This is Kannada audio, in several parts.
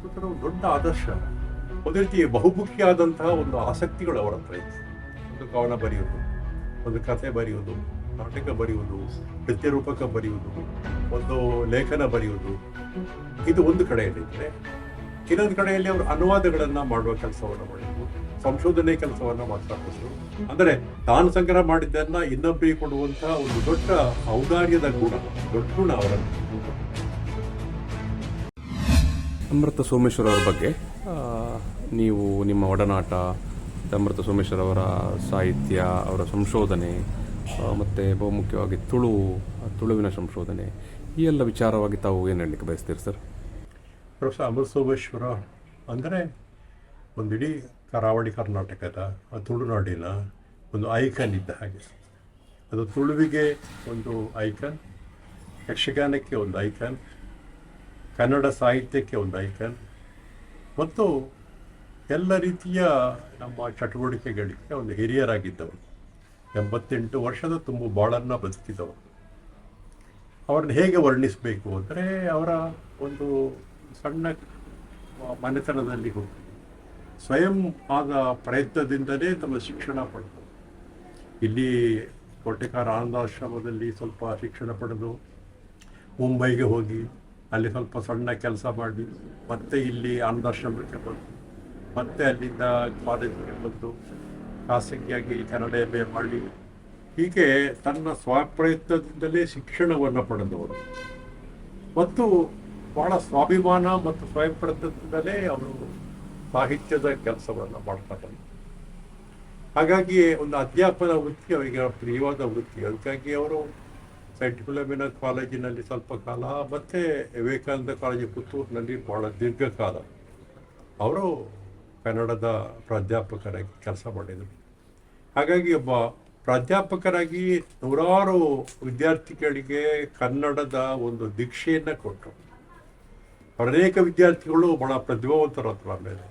ಪ್ರಕೃತರ ಒಂದು ದೊಡ್ಡ ಆದರ್ಶ. ಒಂದು ರೀತಿ ಬಹುಮುಖಿಯಾದಂತಹ ಒಂದು ಆಸಕ್ತಿಗಳು ಅವರ ಹತ್ರ ಇತ್ತು. ಒಂದು ಕವನ ಬರೆಯುವುದು, ಒಂದು ಕಥೆ ಬರೆಯುವುದು, ನಾಟಕ ಬರೆಯುವುದು ನೃತ್ಯ ರೂಪಕ ಬರೆಯುವುದು, ಒಂದು ಲೇಖನ ಬರೆಯುವುದು. ಇದು ಒಂದು ಕಡೆಯಲ್ಲಿದ್ದರೆ ಇನ್ನೊಂದು ಕಡೆಯಲ್ಲಿ ಅವರು ಅನುವಾದಗಳನ್ನು ಮಾಡುವ ಕೆಲಸವನ್ನು ಮಾಡಿದ್ರು, ಸಂಶೋಧನೆ ಕೆಲಸವನ್ನ ಮಾಡ್ತಾ ಹೋದ್ರು ಅಂದರೆ ತಾನು ಸಂಗ್ರಹ ಮಾಡಿದ್ದನ್ನ ಇನ್ನೊಬ್ಬರಿಗೆ ಕೊಡುವಂತಹ ಒಂದು ದೊಡ್ಡ ಔದಾರ್ಯದ ಗುಣ, ದೊಡ್ಡ ಗುಣ ಅವರಲ್ಲಿ. ಅಮೃತ ಸೋಮೇಶ್ವರ ಅವರ ಬಗ್ಗೆ. ನೀವು ನಿಮ್ಮ ಒಡನಾಟ, ಅಮೃತ ಸೋಮೇಶ್ವರ ಅವರ ಸಾಹಿತ್ಯ, ಅವರ ಸಂಶೋಧನೆ ಮತ್ತು ಬಹುಮುಖ್ಯವಾಗಿ ತುಳು ತುಳುವಿನ ಸಂಶೋಧನೆ, ಈ ಎಲ್ಲ ವಿಚಾರವಾಗಿ ತಾವು ಏನು ಹೇಳಲಿಕ್ಕೆ ಬಯಸ್ತೀರಿ ಸರ್? ಪ್ರೊಫೆಸರ್ ಅಮೃತ ಸೋಮೇಶ್ವರ ಅಂದರೆ ಒಂದು ಇಡೀ ಕರಾವಳಿ ಕರ್ನಾಟಕದ ತುಳುನಾಡಿನ ಒಂದು ಐಕನ್ ಇದ್ದ ಹಾಗೆ. ಅದು ತುಳುವಿಗೆ ಒಂದು ಐಕನ್, ಯಕ್ಷಗಾನಕ್ಕೆ ಒಂದು ಐಕನ್ ಕನ್ನಡ ಸಾಹಿತ್ಯಕ್ಕೆ ಒಂದು ಐಕನ್. ಮತ್ತು ಎಲ್ಲ ರೀತಿಯ ನಮ್ಮ ಚಟುವಟಿಕೆಗಳಿಗೆ ಒಂದು ಹಿರಿಯರಾಗಿದ್ದವರು. ಎಂಬತ್ತೆಂಟು ವರ್ಷದ ತುಂಬ ಬಾಳನ್ನು ಬದುಕಿದವರು. ಅವರನ್ನು ಹೇಗೆ ವರ್ಣಿಸಬೇಕು ಅಂದರೆ ಅವರ ಒಂದು ಸಣ್ಣ ಮನೆತನದಲ್ಲಿ ಹೋಗಿ. ಸ್ವಯಂ ಆದ ಪ್ರಯತ್ನದಿಂದಲೇ ತಮ್ಮ ಶಿಕ್ಷಣ ಪಡೆದು. ಇಲ್ಲಿ ಕೋಟೆಕಾರ ಆನಂದಾಶ್ರಮದಲ್ಲಿ ಸ್ವಲ್ಪ ಶಿಕ್ಷಣ ಪಡೆದು. ಮುಂಬೈಗೆ ಹೋಗಿ. ಅಲ್ಲಿ ಸ್ವಲ್ಪ ಸಣ್ಣ ಕೆಲಸ ಮಾಡಿ ಮತ್ತೆ ಇಲ್ಲಿ ಆನಂದಾಶ್ರಮಕ್ಕೆ ಬಂದು, ಮತ್ತೆ ಅಲ್ಲಿಂದ ಕಾಲೇಜಿಗೆ ಬಂದು ಖಾಸಗಿಯಾಗಿ ಕನ್ನಡ ಎಂ ಎ ಮಾಡಿ. ಹೀಗೆ ತನ್ನ ಸ್ವಪ್ರಯತ್ನದಿಂದಲೇ ಶಿಕ್ಷಣವನ್ನು ಪಡೆದವರು. ಮತ್ತು ಬಹಳ ಸ್ವಾಭಿಮಾನ ಮತ್ತು ಸ್ವಯಂ ಪ್ರಯತ್ನದಿಂದಲೇ ಅವರು ಸಾಹಿತ್ಯದ ಕೆಲಸವನ್ನು ಮಾಡ್ತಾರೆ. ಹಾಗಾಗಿ ಒಂದು ಅಧ್ಯಾಪನ ವೃತ್ತಿ ಅವರಿಗೆ ಪ್ರಿಯವಾದ ವೃತ್ತಿ. ಅದಕ್ಕಾಗಿ ಅವರು ಸೈಂಟ್ ಫಿಲಮಿನ ಕಾಲೇಜಿನಲ್ಲಿ ಸ್ವಲ್ಪ ಕಾಲ, ಮತ್ತೆ ವಿವೇಕಾನಂದ ಕಾಲೇಜು ಪುತ್ತೂರಿನಲ್ಲಿ ಬಹಳ ದೀರ್ಘಕಾಲ. ಅವರು ಕನ್ನಡದ ಪ್ರಾಧ್ಯಾಪಕರಾಗಿ ಕೆಲಸ ಮಾಡಿದರು. ಹಾಗಾಗಿ ಒಬ್ಬ ಪ್ರಾಧ್ಯಾಪಕರಾಗಿ ನೂರಾರು ವಿದ್ಯಾರ್ಥಿಗಳಿಗೆ ಕನ್ನಡದ ಒಂದು ದೀಕ್ಷೆಯನ್ನು ಕೊಟ್ಟರು. ಅನೇಕ ವಿದ್ಯಾರ್ಥಿಗಳು ಬಹಳ ಪ್ರತಿಭಾವಂತರು ಹತ್ರ ಆಮೇಲೆ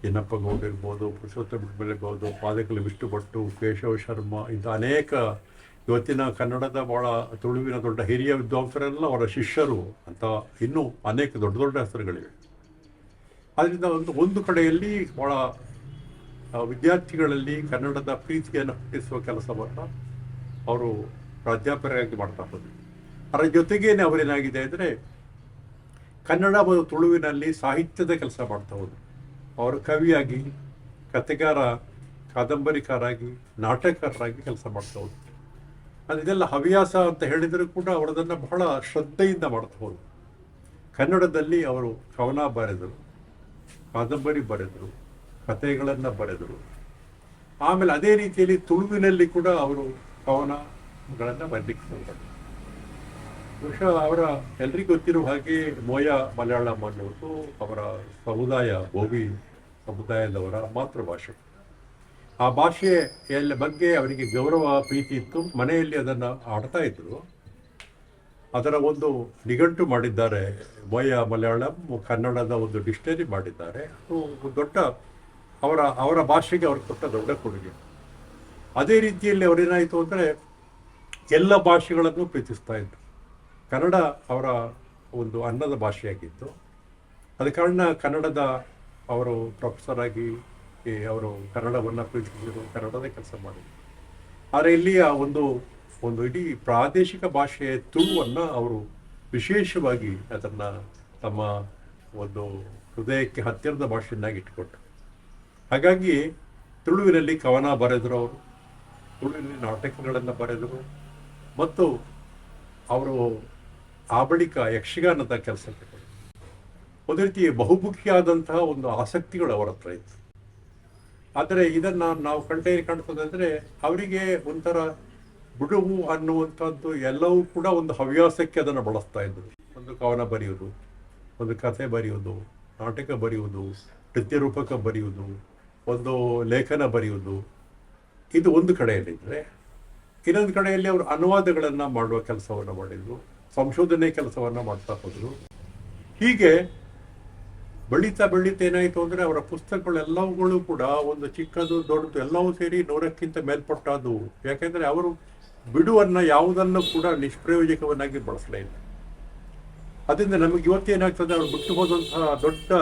ಚಿನ್ನಪ್ಪ ಗೌಡ ಇರ್ಬೋದು, ಪುರುಷೋತ್ತಮ ಇರ್ಬೋದು ಪಾದಕಲಿ ವಿಷ್ಣು ಭಟ್ಟು ಕೇಶವ ಶರ್ಮಾ, ಇಂಥ ಅನೇಕ ಇವತ್ತಿನ ಕನ್ನಡದ ಬಹಳ ತುಳುವಿನ ದೊಡ್ಡ ಹಿರಿಯ ವಿದ್ವಾಂಸರೆಲ್ಲ ಅವರ ಶಿಷ್ಯರು ಅಂತ ಇನ್ನೂ ಅನೇಕ ದೊಡ್ಡ ದೊಡ್ಡ ಹೆಸರುಗಳಿವೆ. ಆದ್ದರಿಂದ ಒಂದು ಒಂದು ಕಡೆಯಲ್ಲಿ ಬಹಳ ವಿದ್ಯಾರ್ಥಿಗಳಲ್ಲಿ ಕನ್ನಡದ ಪ್ರೀತಿಯನ್ನು ಹುಟ್ಟಿಸುವ ಕೆಲಸವನ್ನು ಅವರು ಪ್ರಾಧ್ಯಾಪಕರಾಗಿ ಮಾಡ್ತಾ ಹೋದರು ಅದರ ಜೊತೆಗೇನೆ ಅವರೇನಾಗಿದೆ ಅಂದರೆ ಕನ್ನಡ ಮತ್ತು ತುಳುವಿನಲ್ಲಿ ಸಾಹಿತ್ಯದ ಕೆಲಸ ಮಾಡ್ತಾ ಹೋದರು. ಅವರು ಕವಿಯಾಗಿ ಕಥೆಗಾರ ಕಾದಂಬರಿಕಾರಾಗಿ, ನಾಟಕಕಾರರಾಗಿ ಕೆಲಸ ಮಾಡ್ತಾ ಹೋದರು. ಅದು ಇದೆಲ್ಲ ಹವ್ಯಾಸ ಅಂತ ಹೇಳಿದರೂ ಕೂಡ ಅವರದನ್ನು ಬಹಳ ಶ್ರದ್ಧೆಯಿಂದ ಮಾಡ್ತಾ ಹೋದರು. ಕನ್ನಡದಲ್ಲಿ ಅವರು ಕವನ ಬರೆದರು, ಕಾದಂಬರಿ ಬರೆದರು, ಕಥೆಗಳನ್ನು ಬರೆದರು. ಆಮೇಲೆ ಅದೇ ರೀತಿಯಲ್ಲಿ ತುಳುವಿನಲ್ಲಿ ಕೂಡ ಅವರು ಕವನಗಳನ್ನು ಬರಲಿಕ್ಕೆ ಹೋಗ್ತಾರೆ ಬಹುಶಃ ಅವರ ಎಲ್ರಿಗೂ ಗೊತ್ತಿರುವ ಹಾಗೆ ಮೋಯ ಮಲಯಾಳಂ ಅನ್ನೋದು ಅವರ ಸಮುದಾಯ ಬೋವಿ ಸಮುದಾಯದವರ ಮಾತೃಭಾಷೆ. ಆ ಭಾಷೆಯ ಬಗ್ಗೆ ಅವರಿಗೆ ಗೌರವ, ಪ್ರೀತಿ ಇತ್ತು. ಮನೆಯಲ್ಲಿ ಅದನ್ನು ಆಡ್ತಾ ಇದ್ರು. ಅದರ ಒಂದು ನಿಘಂಟು ಮಾಡಿದ್ದಾರೆ. ಮೋಯ ಮಲಯಾಳಂ ಕನ್ನಡದ ಒಂದು ಡಿಕ್ಷನರಿ ಮಾಡಿದ್ದಾರೆ. ಅದು ದೊಡ್ಡ ಅವರ ಅವರ ಭಾಷೆಗೆ ಅವರು ಕೊಟ್ಟ ದೊಡ್ಡ ಕೊಡುಗೆ. ಅದೇ ರೀತಿಯಲ್ಲಿ ಅವರೇನಾಯಿತು ಅಂದರೆ ಎಲ್ಲ ಭಾಷೆಗಳನ್ನು ಪ್ರೀತಿಸ್ತಾ ಇದ್ರು. ಕನ್ನಡ ಅವರ ಒಂದು ಅನ್ನದ ಭಾಷೆಯಾಗಿತ್ತು. ಅದ ಕಾರಣ ಕನ್ನಡದ ಅವರು ಪ್ರೊಫೆಸರ್ ಆಗಿ ಈ ಅವರು ಕನ್ನಡವನ್ನು ಪ್ರೀತಿಸಿದರು ಕನ್ನಡದೇ ಕೆಲಸ ಮಾಡಿದರು. ಆದರೆ ಇಲ್ಲಿ ಆ ಒಂದು ಒಂದು ಇಡೀ ಪ್ರಾದೇಶಿಕ ಭಾಷೆಯ ತುಳುವನ್ನು ಅವರು ವಿಶೇಷವಾಗಿ ಅದನ್ನು ತಮ್ಮ ಒಂದು ಹೃದಯಕ್ಕೆ ಹತ್ತಿರದ ಭಾಷೆಯನ್ನಾಗಿ ಇಟ್ಕೊಂಡ್ರು ಹಾಗಾಗಿ ತುಳುವಿನಲ್ಲಿ ಕವನ ಬರೆದರು ಅವರು, ತುಳುವಿನಲ್ಲಿ ನಾಟಕಗಳನ್ನು ಬರೆದರು, ಮತ್ತು ಅವರು ಆ ಬಳಿಕ ಯಕ್ಷಗಾನದ ಕೆಲಸಕ್ಕೆ. ಒಂದು ರೀತಿ ಬಹುಮುಖಿಯಾದಂತಹ ಒಂದು ಆಸಕ್ತಿಗಳು ಅವರ ಹತ್ರ ಇತ್ತು. ಆದರೆ ಇದನ್ನ ನಾವು ಕಂಡೇ ಕಾಣ್ತದಂದ್ರೆ ಅವರಿಗೆ ಒಂಥರ ಬಿಡುವು ಅನ್ನುವಂಥದ್ದು ಎಲ್ಲವೂ ಕೂಡ ಒಂದು ಹವ್ಯಾಸಕ್ಕೆ ಅದನ್ನು ಬಳಸ್ತಾ ಇದ್ರು ಒಂದು ಕವನ ಬರೆಯೋದು ಒಂದು ಕಥೆ ಬರೆಯುವುದು, ನಾಟಕ ಬರೆಯುವುದು ನೃತ್ಯ ರೂಪಕ ಬರೆಯುವುದು, ಒಂದು ಲೇಖನ ಬರೆಯುವುದು. ಇದು ಒಂದು ಕಡೆಯಲ್ಲಿದ್ದರೆ ಇನ್ನೊಂದು ಕಡೆಯಲ್ಲಿ ಅವರು ಅನುವಾದಗಳನ್ನು ಮಾಡುವ ಕೆಲಸವನ್ನು ಮಾಡಿದರು, ಸಂಶೋಧನೆ ಕೆಲಸವನ್ನು ಮಾಡ್ತಾ ಹೋದರು. ಹೀಗೆ ಬೆಳೀತಾ ಬೆಳೀತಾ ಏನಾಯಿತು ಅಂದರೆ ಅವರ ಪುಸ್ತಕಗಳೆಲ್ಲವುಗಳು ಕೂಡ ಒಂದು ಚಿಕ್ಕದು, ದೊಡ್ಡದು ಎಲ್ಲವೂ ಸೇರಿ ನೂರಕ್ಕಿಂತ ಮೇಲ್ಪಟ್ಟದ್ದು. ಯಾಕೆಂದರೆ ಅವರು ಬಿಡುವನ್ನು ಯಾವುದನ್ನು ಕೂಡ ನಿಷ್ಪ್ರಯೋಜಕವನ್ನಾಗಿ ಬಳಸಲೇ ಇಲ್ಲ. ಅದರಿಂದ ನಮಗೆ ಇವತ್ತೇನಾಗ್ತದೆ ಅವರು ಬಿಟ್ಟು ಹೋದಂತಹ ದೊಡ್ಡ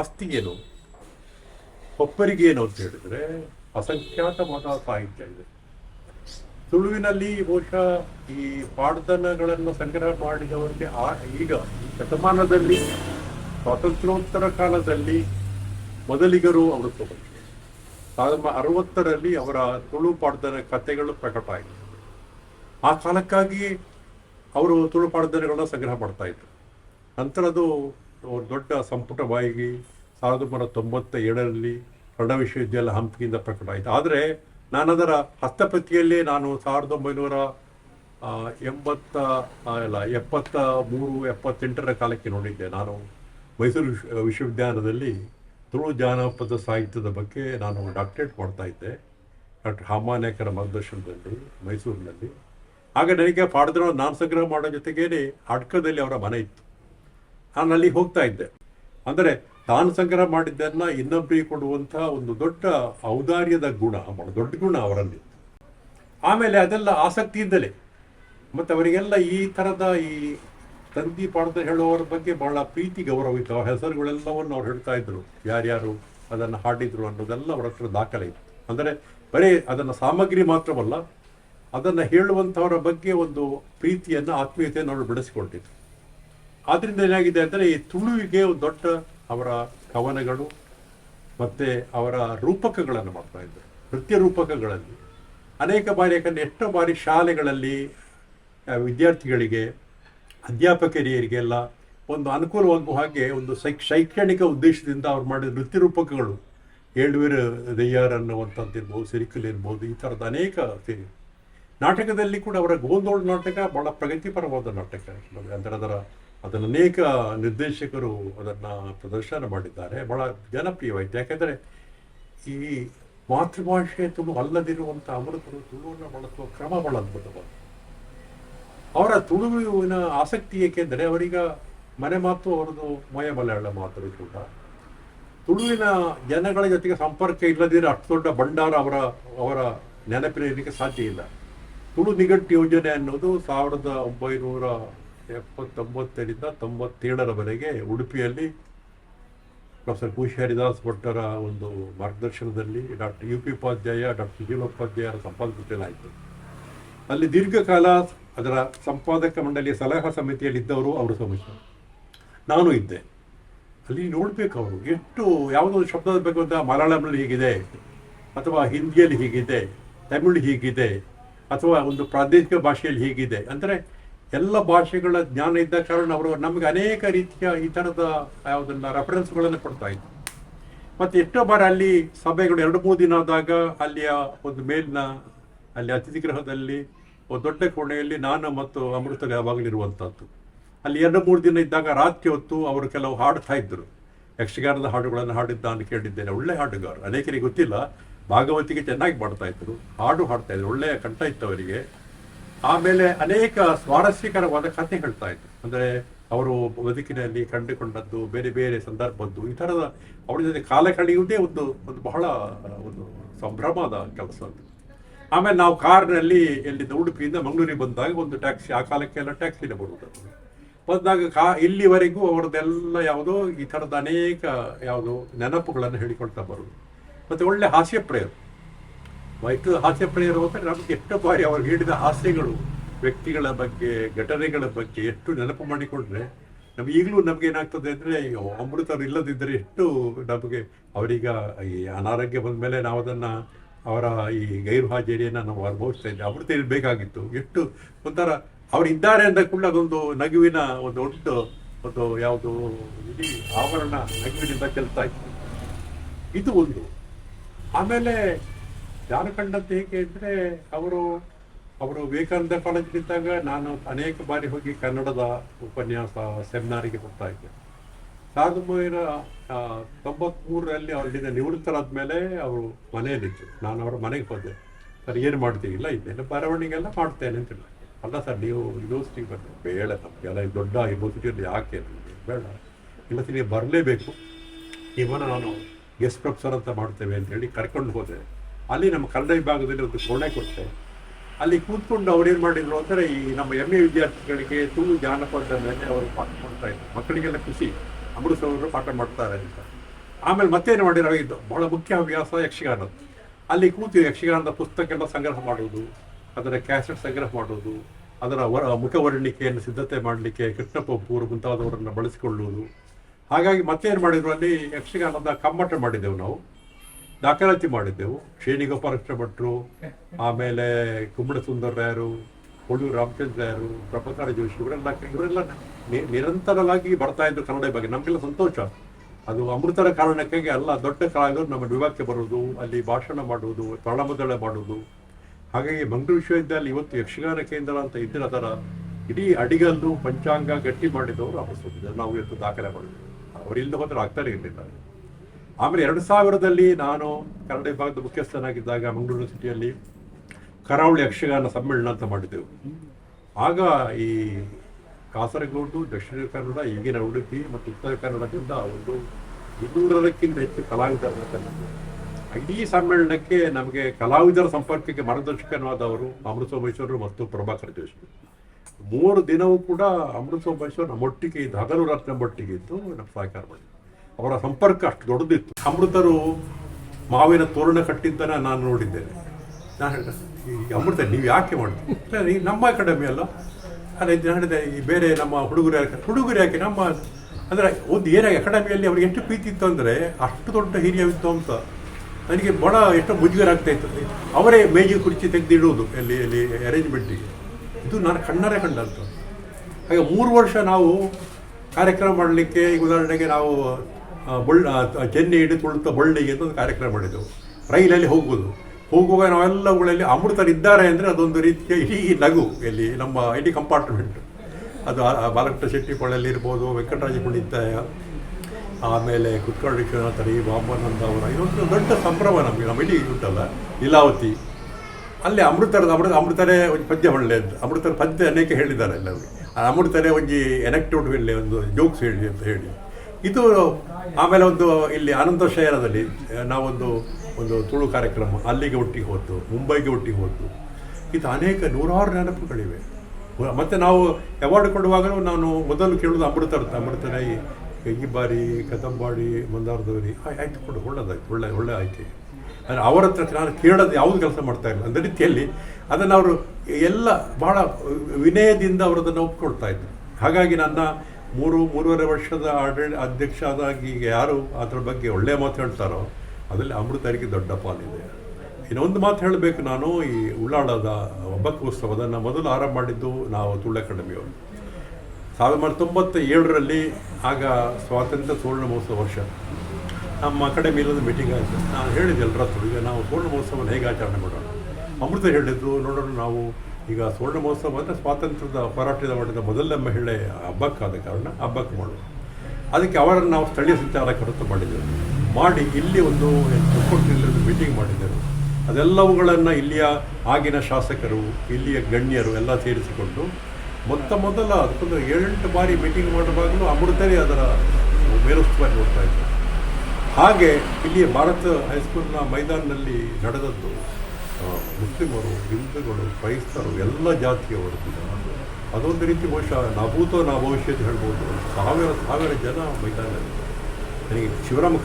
ಆಸ್ತಿ ಏನು? ಒಬ್ಬರಿಗೆ ಏನು ಅಂತ ಹೇಳಿದ್ರೆ ಅಸಂಖ್ಯಾತವಾದ ಸಾಹಿತ್ಯ ಇದೆ. ತುಳುವಿನಲ್ಲಿ ಬಹುಶಃ ಈ ಪಾಡ್ದನಗಳನ್ನು ಸಂಗ್ರಹ ಮಾಡಿದವರಿಗೆ ಆ ಈಗ ಶತಮಾನದಲ್ಲಿ ಸ್ವಾತಂತ್ರ್ಯೋತ್ತರ ಕಾಲದಲ್ಲಿ ಮೊದಲಿಗರು ಅವರು ತಗೊಂಡ್ರು. ಸಾವಿರದ ಅರವತ್ತರಲ್ಲಿ ಅವರ ತುಳು ಪಾಡ್ದನ ಕಥೆಗಳು ಪ್ರಕಟ ಆಯಿತು. ಆ ಕಾಲಕ್ಕಾಗಿ ಅವರು ತುಳು ಪಾಡ್ದನಗಳನ್ನ ಸಂಗ್ರಹ ಮಾಡ್ತಾ ಇದ್ರು. ನಂತರ ಅದು ದೊಡ್ಡ ಸಂಪುಟವಾಗಿ ಸಾವಿರದ ಒಂಬೈನೂರ ತೊಂಬತ್ತ ಏಳರಲ್ಲಿ ಕನ್ನಡ ವಿಶ್ವವಿದ್ಯಾಲಯ ಹಂಪಿಯಿಂದ ಪ್ರಕಟ ಆಯಿತು. ಆದರೆ ನಾನು ಅದರ ಹಸ್ತಪ್ರತಿಯಲ್ಲೇ ನಾನು ಸಾವಿರದ ಒಂಬೈನೂರ ಎಂಬತ್ತ ಎಲ್ಲ ಎಪ್ಪತ್ತ ಮೂರು, ಎಪ್ಪತ್ತೆಂಟರ ಕಾಲಕ್ಕೆ ನೋಡಿದ್ದೆ ನಾನು. ಮೈಸೂರು ವಿಶ್ವ ವಿಶ್ವವಿದ್ಯಾಲಯದಲ್ಲಿ ತುಳು ಜಾನಪದ ಸಾಹಿತ್ಯದ ಬಗ್ಗೆ ನಾನು ಡಾಕ್ಟರೇಟ್ ಮಾಡ್ತಾ ಇದ್ದೆ. ಡಾಕ್ಟರ್ ಹಾಮಾನೇಕರ ಮಾರ್ಗದರ್ಶನದಲ್ಲಿ, ಮೈಸೂರಿನಲ್ಲಿ. ಆಗ ನನಗೆ ಪಾಡದಿರೋ ನಾನು ಸಂಗ್ರಹ ಮಾಡೋ ಜೊತೆಗೇನೆ ಅಡ್ಕದಲ್ಲಿ ಅವರ ಮನೆ ಇತ್ತು. ನಾನು ಅಲ್ಲಿ ಹೋಗ್ತಾ ಇದ್ದೆ. ಅಂದರೆ ತಾನು ಸಂಗ್ರಹ ಮಾಡಿದ್ದನ್ನು ಇನ್ನೊಬ್ಬರಿಗೆ ಕೊಡುವಂಥ ಒಂದು ದೊಡ್ಡ ಔದಾರ್ಯದ ಗುಣ ದೊಡ್ಡ ಗುಣ ಅವರಲ್ಲಿ. ಆಮೇಲೆ ಅದೆಲ್ಲ ಆಸಕ್ತಿಯಿಂದಲೇ. ಮತ್ತು ಅವರಿಗೆಲ್ಲ ಈ ಥರದ ಈ ತಂದಿ ಪಾಡ್ದ ಹೇಳುವವರ ಬಗ್ಗೆ ಬಹಳ ಪ್ರೀತಿ, ಗೌರವ ಇತ್ತು. ಆ ಹೆಸರುಗಳೆಲ್ಲವನ್ನು ಅವ್ರು ಹೇಳ್ತಾ ಇದ್ರು. ಯಾರ್ಯಾರು ಅದನ್ನು ಹಾಡಿದ್ರು ಅನ್ನೋದೆಲ್ಲ ಅವರ ಹತ್ರ ದಾಖಲೆ ಇತ್ತು. ಅಂದರೆ ಬರೀ ಅದನ್ನು ಸಾಮಗ್ರಿ ಮಾತ್ರವಲ್ಲ, ಅದನ್ನು ಹೇಳುವಂಥವರ ಬಗ್ಗೆ ಒಂದು ಪ್ರೀತಿಯನ್ನು, ಆತ್ಮೀಯತೆಯನ್ನು ಅವರು ಬೆಳೆಸಿಕೊಂಡಿದ್ರು ಆದ್ದರಿಂದ ಏನಾಗಿದೆ ಅಂದರೆ ಈ ತುಳುವಿಗೆ ಒಂದು ದೊಡ್ಡ ಅವರ ಕವನಗಳು ಮತ್ತು ಅವರ ರೂಪಕಗಳನ್ನು ಮಾಡ್ತಾ ಇದ್ದರು ನೃತ್ಯ ರೂಪಕಗಳಲ್ಲಿ. ಅನೇಕ ಬಾರಿ ಯಾಕಂದರೆ ಎಷ್ಟೋ ಬಾರಿ ಶಾಲೆಗಳಲ್ಲಿ ವಿದ್ಯಾರ್ಥಿಗಳಿಗೆ ಅಧ್ಯಾಪಕರಿಯರಿಗೆಲ್ಲ ಒಂದು ಅನುಕೂಲವಾಗುವ ಹಾಗೆ ಒಂದು ಶೈಕ್ ಶೈಕ್ಷಣಿಕ ಉದ್ದೇಶದಿಂದ ಅವ್ರು ಮಾಡಿದ ನೃತ್ಯ ರೂಪಕಗಳು ಏಳುವೀರ ದಯ್ಯಾರ್ ಅನ್ನುವಂಥದ್ದು ಇರ್ಬೋದು ಸಿರಿಕಲ್ ಇರ್ಬೋದು, ಈ ಥರದ ಅನೇಕ ನಾಟಕದಲ್ಲಿ ಕೂಡ ಅವರ ಗೋಂದೋಳ ನಾಟಕ ಬಹಳ ಪ್ರಗತಿಪರವಾದ ನಾಟಕ. ಅಂದರೆ ಅದರ, ಅದನ್ನು ಅನೇಕ ನಿರ್ದೇಶಕರು ಅದನ್ನು ಪ್ರದರ್ಶನ ಮಾಡಿದ್ದಾರೆ. ಬಹಳ ಜನಪ್ರಿಯವಾಯಿತು ಯಾಕೆಂದರೆ ಈ ಮಾತೃಭಾಷೆ ತುಳು ಅಲ್ಲದಿರುವಂಥ ಅಮೃತರು ತುಳುವನ್ನು ಬಳಸುವ ಕ್ರಮ ಬಹಳ ಅದ್ಭುತವಾದ ಅವರ ತುಳುವಿನ ಆಸಕ್ತಿ ಏಕೆಂದರೆ ಅವರೀಗ ಮನೆ ಮಾತು ಅವರದು ಮೊಯ ಮಲಯಾಳ ಮಾತು ಕೂಡ ತುಳುವಿನ ಜನಗಳ ಜೊತೆಗೆ ಸಂಪರ್ಕ ಇಲ್ಲದಿರೋ ಅಷ್ಟು ದೊಡ್ಡ ಭಂಡಾರ ಅವರ ಅವರ ನೆನಪಿರಲಿಕ್ಕೆ ಸಾಧ್ಯ ಇಲ್ಲ. ತುಳು ನಿಘಂಟು ಯೋಜನೆ ಅನ್ನೋದು ಸಾವಿರದ ಒಂಬೈನೂರ ಎಪ್ಪತ್ತೊಂಬತ್ತರಿಂದ ತೊಂಬತ್ತೇಳರವರೆಗೆ ಉಡುಪಿಯಲ್ಲಿ ಪ್ರೊಫೆಸರ್ ಕುಶಿ ಹರಿದಾಸ್ ಭಟ್ಟರ ಒಂದು ಮಾರ್ಗದರ್ಶನದಲ್ಲಿ doctor U P Upadhyaya, doctor ಜೀವೋಪಾಧ್ಯಾಯರ ಸಂಪಾದಕತೆಯಲ್ಲಾಯಿತು ಅಲ್ಲಿ ದೀರ್ಘಕಾಲ ಅದರ ಸಂಪಾದಕ ಮಂಡಳಿಯ ಸಲಹಾ ಸಮಿತಿಯಲ್ಲಿ ಇದ್ದವರು ಅವರು. ಸಮಿತಿ ನಾನು ಇದ್ದೆ. ಅಲ್ಲಿ ನೋಡಬೇಕು ಅವರು, ಎಷ್ಟು ಯಾವುದೋ ಶಬ್ದದ ಬಗ್ಗೆ ಅಂತ ಮಲಯಾಳಂನಲ್ಲಿ ಹೀಗಿದೆ, ಅಥವಾ ಹಿಂದಿಯಲ್ಲಿ ಹೀಗಿದೆ, ತಮಿಳು ಹೀಗಿದೆ, ಅಥವಾ ಒಂದು ಪ್ರಾದೇಶಿಕ ಭಾಷೆಯಲ್ಲಿ ಹೀಗಿದೆ. ಅಂದರೆ ಎಲ್ಲ ಭಾಷೆಗಳ ಜ್ಞಾನ ಇದ್ದ ಕಾರಣ ಅವರು ನಮಗೆ ಅನೇಕ ರೀತಿಯ ಈ ಥರದ ಯಾವುದನ್ನ ರೆಫರೆನ್ಸ್ಗಳನ್ನು ಕೊಡ್ತಾ ಇದ್ದರು ಮತ್ತು ಎಷ್ಟೋ ಬಾರಿ ಅಲ್ಲಿ ಸಭೆಗಳು ಎರಡು ಮೂರು ದಿನ ಆದಾಗ ಅಲ್ಲಿಯ ಒಂದು ಮೇಲಿನ, ಅಲ್ಲಿ ಅತಿಥಿ ಗೃಹದಲ್ಲಿ ದೊಡ್ಡ ಕೋಣೆಯಲ್ಲಿ ನಾನು ಮತ್ತು ಅಮೃತ ಯಾವಾಗಲಿರುವಂಥದ್ದು ಅಲ್ಲಿ ಎರಡು, ಮೂರು ದಿನ ಇದ್ದಾಗ ರಾತ್ರಿ ಹೊತ್ತು ಅವರು ಕೆಲವು ಹಾಡ್ತಾ ಇದ್ದರು. ಯಕ್ಷಗಾನದ ಹಾಡುಗಳನ್ನು ಹಾಡಿದ್ದ ಅಂತ ಕೇಳಿದ್ದೇನೆ. ಒಳ್ಳೆ ಹಾಡುಗಾರರು ಅನೇಕರಿಗೆ ಗೊತ್ತಿಲ್ಲ. ಭಾಗವತಿಗೆ ಚೆನ್ನಾಗಿ ಮಾಡ್ತಾ ಇದ್ರು ಹಾಡು ಹಾಡ್ತಾ ಇದ್ರು ಒಳ್ಳೆಯ ಕಂಠ ಇತ್ತು ಅವರಿಗೆ ಆಮೇಲೆ ಅನೇಕ ಸ್ವಾರಸ್ಯಕರವಾದ ಕಥೆ ಹೇಳ್ತಾ ಇದ್ರು ಅಂದರೆ ಅವರು ಬದುಕಿನಲ್ಲಿ ಕಂಡುಕೊಂಡದ್ದು, ಬೇರೆ ಬೇರೆ ಸಂದರ್ಭದ್ದು, ಈ ಥರದ ಜೊತೆ ಕಾಲ ಕಳೆಯುವುದೇ ಒಂದು ಒಂದು ಬಹಳ, ಒಂದು ಸಂಭ್ರಮದ ಕೆಲಸ ಅದು. ಆಮೇಲೆ ನಾವು ಕಾರ್ನಲ್ಲಿ ಎಲ್ಲಿದ್ದ ಉಡುಪಿಯಿಂದ ಮಂಗಳೂರಿಗೆ ಬಂದಾಗ ಒಂದು ಟ್ಯಾಕ್ಸಿ, ಆ ಕಾಲಕ್ಕೆಲ್ಲ ಟ್ಯಾಕ್ಸಿನ ಬರುವುದು. ಬಂದಾಗ ಕಾ, ಇಲ್ಲಿವರೆಗೂ ಅವರದೆಲ್ಲ ಯಾವುದೋ ಈ ಥರದ ಅನೇಕ ಯಾವುದು ನೆನಪುಗಳನ್ನು ಹೇಳಿಕೊಳ್ತಾ ಬರೋದು ಮತ್ತೆ ಒಳ್ಳೆ ಹಾಸ್ಯ ಪ್ರೇಯರು ವೈಟ್ ಹಾಸ್ಯ ಪ್ರೇಯರು ಅಂದರೆ ನಮಗೆ ಎಷ್ಟು ಬಾರಿ ಅವರು ಹೇಳಿದ ಹಾಸ್ಯಗಳು, ವ್ಯಕ್ತಿಗಳ ಬಗ್ಗೆ, ಘಟನೆಗಳ ಬಗ್ಗೆ ಎಷ್ಟು ನೆನಪು ಮಾಡಿಕೊಂಡ್ರೆ ನಮ್ಗೆ ಈಗಲೂ ನಮ್ಗೆ ಏನಾಗ್ತದೆ ಅಂದರೆ ಅಮೃತರು ಇಲ್ಲದಿದ್ದರೆ ಎಷ್ಟು ನಮಗೆ, ಅವರೀಗ ಈ ಅನಾರೋಗ್ಯ ಬಂದ ಮೇಲೆ ನಾವು ಅದನ್ನು ಅವರ ಈ ಗೈರು ಹಾಜರಿಯನ್ನು ನಾವು ಅನುಭವಿಸ್ತಾ ಇದ್ದೆ ಅಮೃತ ಬೇಕಾಗಿತ್ತು. ಎಷ್ಟು ಒಂಥರ ಅವ್ರು ಇದ್ದಾರೆ ಅಂದ ಕೂಡ ಅದೊಂದು ನಗುವಿನ ಒಂದು ಒಟ್ಟು ಒಂದು ಯಾವುದು ಇಡೀ ಆವರಣ ನಗುವಿನಿಂದ ಚೆಲ್ತಾ ಇತ್ತು. ಇದು ಒಂದು. ಆಮೇಲೆ ಜಾರ್ಖಂಡ್ ಅಂತ ಹೇಗೆ ಅಂದರೆ ಅವರು ಅವರು ವಿವೇಕಾನಂದ ಕಾಲೇಜಿನಿದ್ದಾಗ ನಾನು ಅನೇಕ ಬಾರಿ ಹೋಗಿ ಕನ್ನಡದ ಉಪನ್ಯಾಸ, ಸೆಮಿನಾರಿಗೆ ಹೋಗ್ತಾ ಇದ್ದೆ. ಸಾವಿರದ ಒಂಬೈನೂರ ತೊಂಬತ್ಮೂರರಲ್ಲಿ ಅಲ್ಲಿಂದ ನಿವೃತ್ತರಾದ ಮೇಲೆ ಅವರು ಮನೆಯಲ್ಲಿತ್ತು ನಾನು ಅವರ ಮನೆಗೆ ಹೋದೆ. ಸರ್, ಏನು ಮಾಡ್ತೀವಿ ಇಲ್ಲ ಇದ್ದೇನೆ ಬರವಣಿಗೆಲ್ಲ ಮಾಡ್ತೇನೆ ಅಂತ ಹೇಳಿ ಅಲ್ಲ ಸರ್, ನೀವು ಯೂನಿವರ್ಸಿಟಿಗೆ ಬರ್ತೀವಿ ಬೇಡ ನಮಗೆಲ್ಲ ದೊಡ್ಡ ಯೂನಿವರ್ಸಿಟಿಯಲ್ಲಿ ಯಾಕೆ ಬೇಡ. ಇಲ್ಲ ಸರ್, ನೀವು ಬರಲೇಬೇಕು. ಇವನ ನಾನು ಗೆಸ್ಟ್ ಪ್ರೊಫೆಸರ್ ಅಂತ ಮಾಡ್ತೇವೆ ಅಂತ ಹೇಳಿ ಕರ್ಕೊಂಡು ಹೋದೆ. ಅಲ್ಲಿ ನಮ್ಮ ಕನ್ನಡ ವಿಭಾಗದಲ್ಲಿ ಒಂದು ಕೋಣೆ ಕೊಟ್ಟೆ. ಅಲ್ಲಿ ಕೂತ್ಕೊಂಡು ಅವ್ರು ಏನು ಮಾಡಿದ್ರು ಅಂದರೆ ಈ ನಮ್ಮ ಎಂ ಎ ವಿದ್ಯಾರ್ಥಿಗಳಿಗೆ ತುಳು ಜಾನಪದ ಮೇಲೆ ಅವರು ಪಾಠ ಮಾಡ್ತಾ ಇದ್ರು. ಮಕ್ಕಳಿಗೆಲ್ಲ ಖುಷಿ. ಅಮೃತಸವರು ಪಾಠ ಮಾಡ್ತಾರೆ ಅಂತ. ಆಮೇಲೆ ಮತ್ತೇನು ಮಾಡಿರೋ ಇದು? ಬಹಳ ಮುಖ್ಯ ಅಭ್ಯಾಸ ಯಕ್ಷಗಾನದ್ದು ಅಲ್ಲಿ ಕೂತು ಯಕ್ಷಗಾನದ ಪುಸ್ತಕ ಎಲ್ಲ ಸಂಗ್ರಹ ಮಾಡೋದು ಅದರ ಕ್ಯಾಸೆಟ್ ಸಂಗ್ರಹ ಮಾಡೋದು ಅದರ ವರ ಮುಖವರ್ಣಿಕೆಯನ್ನು ಸಿದ್ಧತೆ ಮಾಡಲಿಕ್ಕೆ ಪೂರ್ ಮುಂತಾದವರನ್ನು ಬಳಸಿಕೊಳ್ಳುವುದು. ಹಾಗಾಗಿ ಮತ್ತೇನು ಮಾಡಿದ್ರು? ಅಲ್ಲಿ ಯಕ್ಷಗಾನದ ಕಮ್ಮಟ ಮಾಡಿದೆವು ನಾವು. ದಾಖಲಾತಿ ಮಾಡಿದ್ದೆವು. ಶ್ರೇಣಿ ಗೋಪಾಲಕೃಷ್ಣ ಭಟ್ರು, ಆಮೇಲೆ ಕುಂಬಳ ಸುಂದರರಾಯರು ಕೊಡೂರು ರಾಮಚಂದ್ರರಾಯರು ಪ್ರಭಾಕರ ಜೋಶಿ, ಇವರೆಲ್ಲ ಇವರೆಲ್ಲ ನಿರಂತರವಾಗಿ ಬರ್ತಾ ಇದ್ರು ಕನ್ನಡ ಬಗ್ಗೆ. ನಮಗೆಲ್ಲ ಸಂತೋಷ. ಅದು ಅಮೃತರ ಕಾರಣಕ್ಕಾಗಿ ಅಲ್ಲ, ದೊಡ್ಡ ಕಲಾವಿದರು ನಮ್ಮ ವಿಭಾಗಕ್ಕೆ ಬರೋದು, ಅಲ್ಲಿ ಭಾಷಣ ಮಾಡುವುದು ತಾಳಮದಳ ಮಾಡುವುದು. ಹಾಗಾಗಿ ಮಂಗಳೂರು ವಿಶ್ವವಿದ್ಯಾಲಯ ಇವತ್ತು ಯಕ್ಷಗಾನ ಕೇಂದ್ರ ಅಂತ ಇದ್ರೆ ಅದರ ಇಡೀ ಅಡಿಗಲ್ಲು ಪಂಚಾಂಗ ಗಟ್ಟಿ ಮಾಡಿದವರು ಅಮೃತ ನಾವು ಇವತ್ತು ದಾಖಲೆ ಮಾಡಿದ್ವಿ. ಅವರಿಂದ ಹೋದ್ರೆ ಆಗ್ತಾನೆ ಇರಲಿಲ್ಲ ಆಮೇಲೆ ಎರಡು ಸಾವಿರದಲ್ಲಿ ನಾನು ಕನ್ನಡ ವಿಭಾಗದ ಮುಖ್ಯಸ್ಥನಾಗಿದ್ದಾಗ ಮಂಗಳೂರು ಯೂನಿವರ್ಸಿಟಿಯಲ್ಲಿ ಕರಾವಳಿ ಯಕ್ಷಗಾನ ಸಮ್ಮೇಳನ ಅಂತ ಮಾಡಿದ್ದೆವು. ಆಗ ಈ ಕಾಸರಗೋಡು, ದಕ್ಷಿಣ ಕನ್ನಡ, ಈಗಿನ ಉಡುಪಿ ಮತ್ತು ಉತ್ತರ ಕನ್ನಡದಿಂದ ಒಂದು ಇನ್ನೂರಕ್ಕಿಂತ ಹೆಚ್ಚು ಕಲಾವಿದರ ಇಡೀ ಸಮ್ಮೇಳನಕ್ಕೆ ನಮಗೆ ಕಲಾವಿದರ ಸಂಪರ್ಕಕ್ಕೆ ಮಾರ್ಗದರ್ಶಕನಾದವರು ಅಮೃತ ಸೋಮೇಶ್ವರರು ಮತ್ತು ಪ್ರಭಾಕರ್ ಜೋಶಿ. ಮೂರು ದಿನವೂ ಕೂಡ ಅಮೃತ ಸೋಮೇಶ್ವರ್ ನಮ್ಮೊಟ್ಟಿಗೆ ಇದ್ದು ಹಗಲು ರಾತ್ರಿ ನಮ್ಮೊಟ್ಟಿಗೆ ಇದ್ದು ನಮ್ಮ ಸಹಕಾರ ಮಾಡಿ ಅವರ ಸಂಪರ್ಕ ಅಷ್ಟು ದೊಡ್ಡದಿತ್ತು. ಅಮೃತರು ಮಾವಿನ ತೋರಣ ಕಟ್ಟಿದ್ದನ್ನು ನಾನು ನೋಡಿದ್ದೇನೆ. ನಾನು ಹೇಳಿದೆ ಅಮೃತ ನೀವು ಯಾಕೆ ಮಾಡ್ತೀವಿ ನಮ್ಮ ಅಕಾಡೆಮಿ ಅಲ್ಲ. ಅಲ್ಲ ಇದು ನಾನು ಈ ಬೇರೆ ನಮ್ಮ ಹುಡುಗರು ಯಾಕೆ ಹುಡುಗರು ಯಾಕೆ ನಮ್ಮ ಅಂದರೆ ಒಂದು ಏನಾಗಿ ಅಕಾಡೆಮಿಯಲ್ಲಿ ಅವ್ರಿಗೆ ಎಷ್ಟು ಪ್ರೀತಿ ಇತ್ತು ಅಂದರೆ ಅಷ್ಟು ದೊಡ್ಡ ಹಿರಿಯ ಅಂತ. ನನಗೆ ಬಹಳ ಎಷ್ಟೋ ಮುಜುಗರ ಇತ್ತು. ಅವರೇ ಮೇಜು ಕುರ್ಚಿ ತೆಗೆದಿಡುವುದು ಎಲ್ಲಿ ಎಲ್ಲಿ ಅರೇಂಜ್ಮೆಂಟಿಗೆ ಇದು ನಾನು ಕಣ್ಣಾರೆ ಕಂಡಂತ ಹಾಗೆ ಮೂರು ವರ್ಷ ನಾವು ಕಾರ್ಯಕ್ರಮ ಮಾಡಲಿಕ್ಕೆ, ಈಗ ಉದಾಹರಣೆಗೆ ನಾವು ಬೊಳ್ಳ ಚೆನ್ನೈ ಹಿಡಿದು ತುಳುತ್ತ ಬಳ್ಳಿಗೆ ಅಂತ ಒಂದು ಕಾರ್ಯಕ್ರಮ ಮಾಡಿದ್ದೆವು ರೈಲಲ್ಲಿ ಹೋಗುವುದು. ಹೋಗುವಾಗ ನಾವೆಲ್ಲವುಗಳಲ್ಲಿ ಅಮೃತರಿದ್ದಾರೆ ಅಂದರೆ ಅದೊಂದು ರೀತಿಯ ಇಡೀ ನಗು ಇಲ್ಲಿ ನಮ್ಮ ಇಡೀ ಕಂಪಾರ್ಟ್ಮೆಂಟ್ ಅದು ಬಾಲಕೃಷ್ಣ ಶೆಟ್ಟಿ ಇರ್ಬೋದು ವೆಂಕಟರಾಜ ಪುಣಿತ್ತಾಯ ಆಮೇಲೆ ಕುತ್ಕಳ ವಿಶ್ವನಾಥರಿ, ಬಾಂಬಾನಂದ ಅವರ, ಇದೊಂದು ದೊಡ್ಡ ಸಂಭ್ರಮ ನಮಗೆ, ನಮ್ಮ ಇಡೀ ಉಂಟಲ್ಲ ಲೀಲಾವತಿ ಅಲ್ಲಿ ಅಮೃತರದ ಅಮೃತ ಅಮೃತರೇ ಒಂದು ಪದ್ಯ ಒಳ್ಳೆ ಅಂತ ಅಮೃತರ ಪದ್ಯ ಅನೇಕ ಹೇಳಿದ್ದಾರೆ ಎಲ್ಲರಿಗೆ ಆ ಅಮೃತರೇ ಒಂದು ಎನೆಕ್ಟೋಡ್ ಹೇಳಿ ಒಂದು ಜೋಕ್ಸ್ ಹೇಳಿ ಅಂತ ಹೇಳಿ. ಇದು ಆಮೇಲೆ ಒಂದು ಇಲ್ಲಿ ಅನಂತ ಶಯನದಲ್ಲಿ ನಾವೊಂದು ಒಂದು ತುಳು ಕಾರ್ಯಕ್ರಮ ಅಲ್ಲಿಗೆ ಒಟ್ಟಿಗೆ ಹೋದ್ದು, ಮುಂಬೈಗೆ ಒಟ್ಟಿಗೆ ಹೋದ್ದು. ಇದು ಅನೇಕ ನೂರಾರು ನೆನಪುಗಳಿವೆ. ಮತ್ತು ನಾವು ಅವಾರ್ಡ್ ಕೊಡುವಾಗಲೂ ನಾನು ಮೊದಲು ಕೇಳೋದು ಅಮೃತರ್ಥ ಅಮೃತ ಈ ಬಾರಿ ಕದಂಬಾಡಿ, ಮಂದಾರದವರಿ ಆಯ್ತು ಕೊಡು, ಒಳ್ಳೆದಾಯ್ತು, ಒಳ್ಳೆ ಒಳ್ಳೆ ಆಯ್ಕೆ ಅಂದರೆ ಅವರ ಹತ್ರ ನಾನು ಕೇಳೋದು ಯಾವುದು ಕೆಲಸ ಮಾಡ್ತಾ ಇಲ್ಲ. ಅಂದ ರೀತಿಯಲ್ಲಿ ಅದನ್ನು ಅವರು ಎಲ್ಲ ಭಾಳ ವಿನಯದಿಂದ ಅವರು ಅದನ್ನು ಒಪ್ಕೊಳ್ತಾ ಇದ್ದರು ಹಾಗಾಗಿ ನನ್ನ ಮೂರು ಮೂರುವರೆ ವರ್ಷದ ಆಡಳಿತ ಅಧ್ಯಕ್ಷ ಆದಾಗ ಈಗ ಯಾರು ಅದರ ಬಗ್ಗೆ ಒಳ್ಳೆಯ ಮಾತು ಹೇಳ್ತಾರೋ ಅದರಲ್ಲಿ ಅಮೃತರಿಗೆ ದೊಡ್ಡ ಪಾಲಿದೆ ಇನ್ನೊಂದು ಮಾತು ಹೇಳಬೇಕು ನಾನು, ಈ ಉಳ್ಳಾಳದ ಹಬ್ಬಕ್ಕೋತ್ಸವದನ್ನು ಮೊದಲು ಆರಂಭ ಮಾಡಿದ್ದು ನಾವು ತುಳ್ಳ ಅಕಾಡೆಮಿಯವರು ಸಾವಿರದ ಒಂಬೈನೂರ ತೊಂಬತ್ತ ಏಳರಲ್ಲಿ ಆಗ ಸ್ವಾತಂತ್ರ್ಯ ಸುವರ್ಣ ಮಹೋತ್ಸವ ವರ್ಷ. ನಮ್ಮ ಅಕಾಡೆಮಿ ಇಲ್ಲದ ಮೀಟಿಂಗ್ ಆಯಿತು. ನಾನು ಹೇಳಿದೆ ಎಲ್ಲರ ನಾವು ಸುವರ್ಣ ಮಹೋತ್ಸವನ ಹೇಗೆ ಆಚರಣೆ ಮಾಡೋಣ? ಅಮೃತ ಹೇಳಿದ್ರು ನೋಡೋಣ ನಾವು ಈಗ ಸುವರ್ಣ ಮಹೋತ್ಸವ ಅಂದರೆ ಸ್ವಾತಂತ್ರ್ಯದ ಹೋರಾಟದ ಮಾಡಿದ ಮೊದಲ ಮಹಿಳೆ ಹಬ್ಬಕ್ಕಾದ ಕಾರಣ ಹಬ್ಬಕ್ಕೆ ಮಾಡೋಣ ಅದಕ್ಕೆ ಅವರನ್ನು ನಾವು ಸ್ಥಳೀಯ ಸಂಚಾರಕ್ಕೆ ಹೊರತು ಮಾಡಿದ್ದೆವು. ಮಾಡಿ ಇಲ್ಲಿ ಒಂದು ತುಮಕೂರಿನಲ್ಲಿ ಮೀಟಿಂಗ್ ಮಾಡಿದರು. ಅದೆಲ್ಲವುಗಳನ್ನು ಇಲ್ಲಿಯ ಆಗಿನ ಶಾಸಕರು, ಇಲ್ಲಿಯ ಗಣ್ಯರು ಎಲ್ಲ ಸೇರಿಸಿಕೊಂಡು ಮೊತ್ತ ಮೊದಲ ಅದಕ್ಕೊಂದು ಏಳೆಂಟು ಬಾರಿ ಮೀಟಿಂಗ್ ಮಾಡುವಾಗಲೂ ಅಮೃತರೇ ಅದರ ಮೇಲುಸ್ತುವಾರಿ ನೋಡ್ತಾ ಇದ್ದರು. ಹಾಗೆ ಇಲ್ಲಿ ಭಾರತ ಹೈಸ್ಕೂಲ್ನ ಮೈದಾನದಲ್ಲಿ ನಡೆದದ್ದು ಮುಸ್ಲಿಮರು, ಹಿಂದೂಗಳು, ಕ್ರೈಸ್ತರು, ಎಲ್ಲ ಜಾತಿಯವರು ಅದೊಂದು ರೀತಿ ಬಹುಶಃ ನಾಭೂತೋ ನಾ ಭವಿಷ್ಯದ ಹೇಳ್ಬೋದು. ಸಾವಿರ ಸಾವಿರ ಜನ ಮೈದಾನದಲ್ಲಿ. ನನಗೆ ಶಿವರಾಮ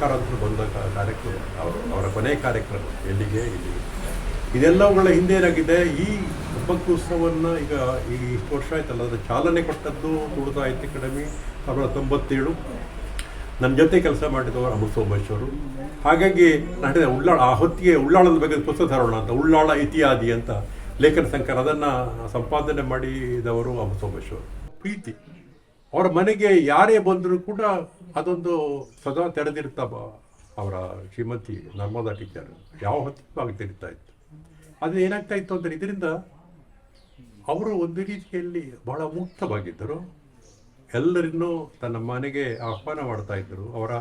ಬಂದ ಕಾರ್ಯಕ್ರಮ ಅವರು ಅವರ ಕೊನೆ ಕಾರ್ಯಕ್ರಮ, ಎಲ್ಲಿಗೆ ಇಲ್ಲಿಗೆ ಇದೆಲ್ಲವುಗಳ ಹಿಂದೆ ಏನಾಗಿದೆ? ಈ ಹಬ್ಬಕ್ಕೋತ್ಸವವನ್ನು ಈಗ ಈ ಇಷ್ಟು ವರ್ಷ ಆಯ್ತಲ್ಲ, ಅದು ಚಾಲನೆ ಕೊಟ್ಟದ್ದು ತುಳು ಸಾಹಿತ್ಯ ಅಕಾಡೆಮಿ ಸಾವಿರದ ತೊಂಬತ್ತೇಳು. ನನ್ನ ಜೊತೆ ಕೆಲಸ ಮಾಡಿದವರು ಅಮೃತ ಸೋಮೇಶ್ವರು ಹಾಗಾಗಿ ನಾನು ಉಳ್ಳಾಳ ಆ ಹೊತ್ತಿಗೆ ಉಳ್ಳಾಳದ ಬಗ್ಗೆ ಪುಸ್ತಕ ತರೋಣ ಅಂತ, ಉಳ್ಳಾಳ ಇತಿಹಾದಿ ಅಂತ ಲೇಖನ ಸಂಕರ, ಅದನ್ನು ಸಂಪಾದನೆ ಮಾಡಿದವರು ಅಮೃತ ಸೋಮೇಶ್ವರು ಪ್ರೀತಿ. ಅವರ ಮನೆಗೆ ಯಾರೇ ಬಂದರೂ ಕೂಡ ಅದೊಂದು ಸದಾ ತೆರೆದಿರ್ತ ಅವರ ಶ್ರೀಮತಿ ನರ್ಮದಾ ಟೀಚರ್ ಯಾವ ಹೊತ್ತಿಗೂ ಆಗ್ತಿರ್ತಾ ಇತ್ತು. ಅದು ಏನಾಗ್ತಾ ಇತ್ತು ಅಂದರೆ ಇದರಿಂದ ಅವರು ಒಂದು ರೀತಿಯಲ್ಲಿ ಬಹಳ ಮುಕ್ತವಾಗಿದ್ದರು. ಎಲ್ಲರನ್ನೂ ತನ್ನ ಮನೆಗೆ ಆಹ್ವಾನ ಮಾಡ್ತಾ ಇದ್ದರು. ಅವರ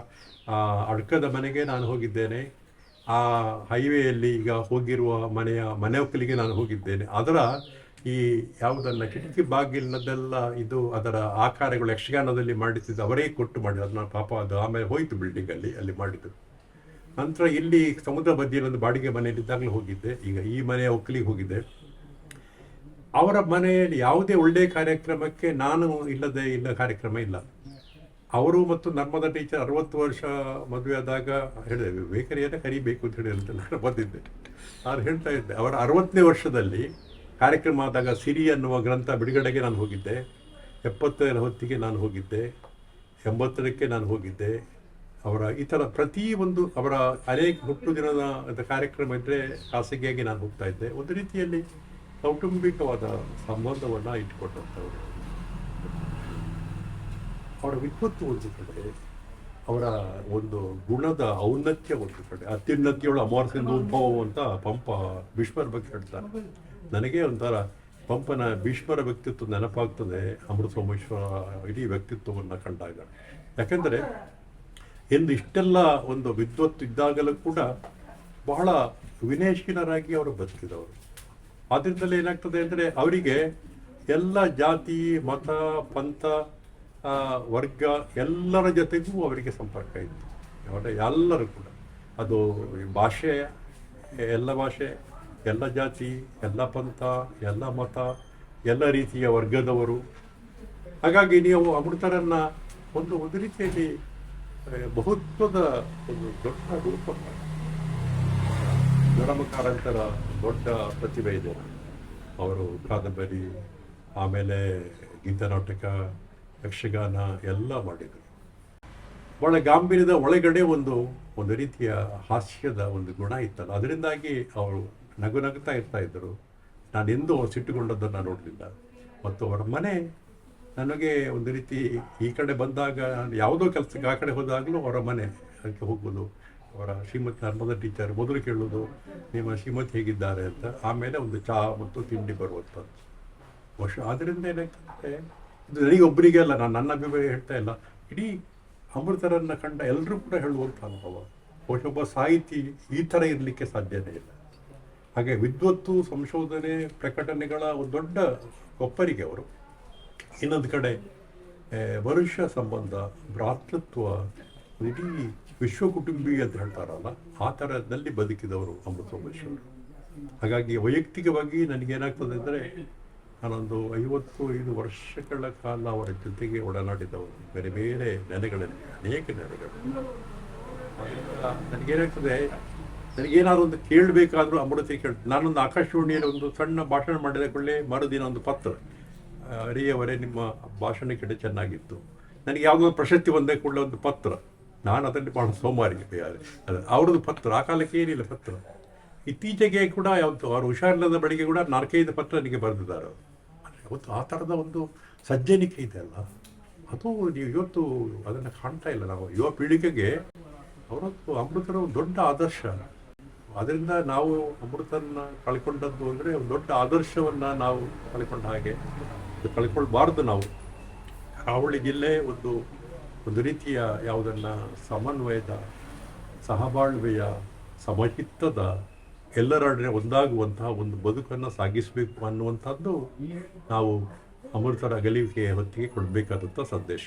ಅಡ್ಕದ ಮನೆಗೆ ನಾನು ಹೋಗಿದ್ದೇನೆ. ಆ ಹೈವೇಯಲ್ಲಿ ಈಗ ಹೋಗಿರುವ ಮನೆಯ ಮನೆ ಒಕ್ಕಲಿಗೆ ನಾನು ಹೋಗಿದ್ದೇನೆ. ಅದರ ಈ ಯಾವುದನ್ನ ಕಿಟಕಿ ಬಾಗಿಲಿನದೆಲ್ಲ ಇದು ಅದರ ಆಕಾರಗಳು ಯಕ್ಷಗಾನದಲ್ಲಿ ಮಾಡಿಸಿದ್ದು ಅವರೇ ಕೊಟ್ಟು ಮಾಡಿದ್ರು. ಅದನ್ನ ಪಾಪ ಅದು ಆಮೇಲೆ ಹೋಯಿತು ಬಿಲ್ಡಿಂಗ್ ಅಲ್ಲಿ ಮಾಡಿದ್ರು ನಂತರ ಇಲ್ಲಿ ಸಮುದ್ರ ಬದಿಯಲ್ಲಿ ಒಂದು ಬಾಡಿಗೆ ಮನೆಯಲ್ಲಿದ್ದಾಗಲೂ ಹೋಗಿದ್ದೆ. ಈಗ ಈ ಮನೆಯ ಒಕ್ಕಲಿಗೆ ಹೋಗಿದ್ದೆ ಅವರ ಮನೆಯಲ್ಲಿ ಯಾವುದೇ ಒಳ್ಳೆಯ ಕಾರ್ಯಕ್ರಮಕ್ಕೆ ನಾನು ಇಲ್ಲದೆ ಇಲ್ಲ ಕಾರ್ಯಕ್ರಮ ಇಲ್ಲ. ಅವರು ಮತ್ತು ನರ್ಮದಾ ಟೀಚರ್ ಅರವತ್ತು ವರ್ಷ ಮದುವೆ ಆದಾಗ ಹೇಳಿದೆ ಬೇಕರಿಯನ್ನು ಕರಿಬೇಕು ಅಂತ ಹೇಳಿ ಅಂತ ನಾನು ಬಂದಿದ್ದೆ. ನಾನು ಹೇಳ್ತಾ ಇದ್ದೆ, ಅವರ ಅರವತ್ತನೇ ವರ್ಷದಲ್ಲಿ ಕಾರ್ಯಕ್ರಮ ಆದಾಗ ಸಿರಿ ಅನ್ನುವ ಗ್ರಂಥ ಬಿಡುಗಡೆಗೆ ನಾನು ಹೋಗಿದ್ದೆ. ಎಪ್ಪತ್ತರ ಹೊತ್ತಿಗೆ ನಾನು ಹೋಗಿದ್ದೆ. ಎಂಬತ್ತರಕ್ಕೆ ನಾನು ಹೋಗಿದ್ದೆ. ಅವರ ಈ ಥರ ಪ್ರತಿ ಒಂದು ಅವರ ಅನೇಕ ಹುಟ್ಟು ದಿನದ ಕಾರ್ಯಕ್ರಮ ಇದ್ದರೆ ಖಾಸಗಿಯಾಗಿ ನಾನು ಹೋಗ್ತಾ ಇದ್ದೆ. ಒಂದು ರೀತಿಯಲ್ಲಿ ಕೌಟುಂಬಿಕವಾದ ಸಂಬಂಧವನ್ನು ಇಟ್ಕೊಂಡಂಥವ್ರು ಅವರ ವಿಪತ್ತು ಒಂದು ಕಡೆ ಅವರ ಒಂದು ಗುಣದ ಔನ್ನತ್ಯ ಒಂದು ಕಡೆ ಅತ್ಯುನ್ನತಿಯೊಳ ಅಮರಸಿಂದ ಉದ್ಭವ ಅಂತ ಪಂಪ ವಿಶ್ವರ ಬಗ್ಗೆ ಹೇಳ್ತಾರೆ. ನನಗೆ ಒಂಥರ ಪಂಪನ ಭೀಷ್ಮರ ವ್ಯಕ್ತಿತ್ವ ನೆನಪಾಗ್ತದೆ ಅಮೃತ ಸೋಮೇಶ್ವರ ಇಡೀ ವ್ಯಕ್ತಿತ್ವವನ್ನು ಕಂಡಾಗ ಯಾಕೆಂದರೆ, ಎಂದು ಇಷ್ಟೆಲ್ಲ ಒಂದು ವಿದ್ವತ್ತು ಇದ್ದಾಗಲೂ ಕೂಡ ಬಹಳ ವಿನಯಶೀಲರಾಗಿ ಅವರು ಬದುಕಿದವರು. ಆದ್ದರಿಂದಲೇ ಏನಾಗ್ತದೆ ಅಂದರೆ, ಅವರಿಗೆ ಎಲ್ಲ ಜಾತಿ, ಮತ, ಪಂಥ ವರ್ಗ ಎಲ್ಲರ ಜೊತೆಗೂ ಅವರಿಗೆ ಸಂಪರ್ಕ ಇತ್ತು. ಎಲ್ಲರೂ ಕೂಡ. ಅದು ಭಾಷೆ, ಎಲ್ಲ ಭಾಷೆ ಎಲ್ಲ ಜಾತಿ, ಎಲ್ಲ ಪಂಥ, ಎಲ್ಲ ಮತ, ಎಲ್ಲ ರೀತಿಯ ವರ್ಗದವರು. ಹಾಗಾಗಿ ನೀವು ಅಮೃತರನ್ನ ಒಂದು ಒಂದು ರೀತಿಯಲ್ಲಿ ಬಹುತ್ವದ ಒಂದು ದೊಡ್ಡ ರೂಪ ನರಮಕಾರಂತರ ದೊಡ್ಡ ಪ್ರತಿಭೆ ಇದೆ. ಅವರು ಕಾದಂಬರಿ, ಆಮೇಲೆ ಗೀತನಾಟಕ ಯಕ್ಷಗಾನ ಎಲ್ಲ ಮಾಡಿದರು. ಬಹಳ ಗಾಂಭೀರ್ಯದ ಒಳಗಡೆ ಒಂದು ಒಂದು ರೀತಿಯ ಹಾಸ್ಯದ ಒಂದು ಗುಣ ಇತ್ತಲ್ಲ. ಅದರಿಂದಾಗಿ ಅವರು ನಗು ನಗುತ್ತಾ ಇರ್ತಾ ಇದ್ದರು. ನಾನು ಎಂದೂ ಸಿಟ್ಟುಕೊಂಡದ್ದನ್ನು ನೋಡಲಿಲ್ಲ. ಮತ್ತು ಅವರ ಮನೆ ನನಗೆ ಒಂದು ರೀತಿ ಈ ಕಡೆ ಬಂದಾಗ, ಯಾವುದೋ ಕೆಲಸಕ್ಕೆ ಆ ಕಡೆ ಹೋದಾಗಲೂ ಅವರ ಮನೆ ಅದಕ್ಕೆ ಹೋಗ್ಬೋದು ಅವರ ಶ್ರೀಮತಿ ನರ್ಮದ ಟೀಚರ್ ಮೊದಲು ಕೇಳೋದು ನಿಮ್ಮ ಶ್ರೀಮತಿ ಹೇಗಿದ್ದಾರೆ ಅಂತ, ಆಮೇಲೆ ಒಂದು ಚಹಾ ಮತ್ತು ತಿಂಡಿ ಬರುವಂಥದ್ದು. ವರ್ಷ ಆದ್ದರಿಂದ ಏನಾಗ್ತದೆ, ಇದು ನನಗೆ ಒಬ್ಬರಿಗೆ ಅಲ್ಲ, ನಾನು ನನ್ನ ಅಭಿಪ್ರಾಯ ಹೇಳ್ತಾ ಇಲ್ಲ. ಇಡೀ ಅಮೃತರನ್ನು ಕಂಡ ಎಲ್ಲರೂ ಕೂಡ ಹೇಳುವಂಥ ಅನುಭವ. ಒಬ್ಬ ಸಾಹಿತಿ ಈ ಥರ ಇರಲಿಕ್ಕೆ ಸಾಧ್ಯನೇ ಇಲ್ಲ. ಹಾಗೆ ವಿದ್ವತ್ತು ಸಂಶೋಧನೆ ಪ್ರಕಟಣೆಗಳ ಒಂದು ದೊಡ್ಡ ಒಪ್ಪರಿಗೆ ಅವರು. ಇನ್ನೊಂದು ಕಡೆ ವರುಷ ಸಂಬಂಧ, ಭ್ರಾತೃತ್ವ, ಇಡೀ ವಿಶ್ವ ಕುಟುಂಬಿ ಅಂತ ಹೇಳ್ತಾರಲ್ಲ ಆ ಥರದಲ್ಲಿ ಬದುಕಿದವರು ಅಮೃತ ಹಾಗಾಗಿ ವೈಯಕ್ತಿಕವಾಗಿ ನನಗೇನಾಗ್ತದೆ ಅಂದರೆ, ನಾನೊಂದು ಐವತ್ತು ಐದು ವರ್ಷಗಳ ಕಾಲ ಅವರ ಜೊತೆಗೆ ಒಡನಾಡಿದವರು ಬೇರೆ ಬೇರೆ ನೆಲೆಗಳಲ್ಲಿ ಅನೇಕ ನೆಲೆಗಳು. ನನಗೇನಾಗ್ತದೆ ನನಗೇನಾದ್ರು ಒಂದು ಕೇಳಬೇಕಾದ್ರೂ ಅಮೃತಿ ಕೇಳ. ನಾನೊಂದು ಆಕಾಶವಾಣಿಯಲ್ಲಿ ಒಂದು ಸಣ್ಣ ಭಾಷಣ ಮಾಡಿದ ಕೂಡಲೇ ಮರುದಿನ ಒಂದು ಪತ್ರ ಅರಿಯವರೇ ನಿಮ್ಮ ಭಾಷಣ ಕೆಡೆ ಚೆನ್ನಾಗಿತ್ತು. ನನಗೆ ಯಾವುದೋ ಪ್ರಶಸ್ತಿ ಬಂದ ಕೂಡಲೇ ಒಂದು ಪತ್ರ. ನಾನು ಅದನ್ನು ಭಾಳ ಸೋಮಾರಿ ಅದು ಅವ್ರದ್ದು ಪತ್ರ, ಆ ಕಾಲಕ್ಕೆ ಏನಿಲ್ಲ ಪತ್ರ. ಇತ್ತೀಚೆಗೆ ಕೂಡ ಯಾವತ್ತು ಅವರು ಹುಷಾರಿಲ್ಲದ ಬಳಿಗೆ ಕೂಡ ನಾಲ್ಕೈದು ಪತ್ರ ನನಗೆ ಬರೆದಿದ್ದಾರೆ ಅವತ್ತು ಆ ಥರದ ಒಂದು ಸಜ್ಜನಿಕೆ ಇದೆ ಅಲ್ಲ. ಅದು ನೀವು ಇವತ್ತು ಅದನ್ನು ಕಾಣ್ತಾ ಇಲ್ಲ ನಾವು. ಯುವ ಪೀಳಿಗೆಗೆ ಅವರದ್ದು ಅಮೃತರ ಒಂದು ದೊಡ್ಡ ಆದರ್ಶ. ಅದರಿಂದ ನಾವು ಅಮೃತನ ಕಳ್ಕೊಂಡದ್ದು ಅಂದರೆ ದೊಡ್ಡ ಆದರ್ಶವನ್ನು ನಾವು ಕಳ್ಕೊಂಡ ಹಾಗೆ ಕಳ್ಕೊಳ್ಬಾರ್ದು ನಾವು. ಕರಾವಳಿ ಜಿಲ್ಲೆ ಒಂದು ಒಂದು ರೀತಿಯ ಯಾವುದನ್ನ ಸಮನ್ವಯದ, ಸಹಬಾಳ್ವೆಯ, ಸಮಹಿತದ ಎಲ್ಲರೊಡನೆ ಒಂದಾಗುವಂತಹ ಒಂದು ಬದುಕನ್ನು ಸಾಗಿಸಬೇಕು ಅನ್ನುವಂಥದ್ದು ನಾವು ಅಮೃತರ ಅಗಲಿಕೆಯ ಹೊತ್ತಿಗೆ ಕೊಡಬೇಕಾದಂಥ ಸಂದೇಶ.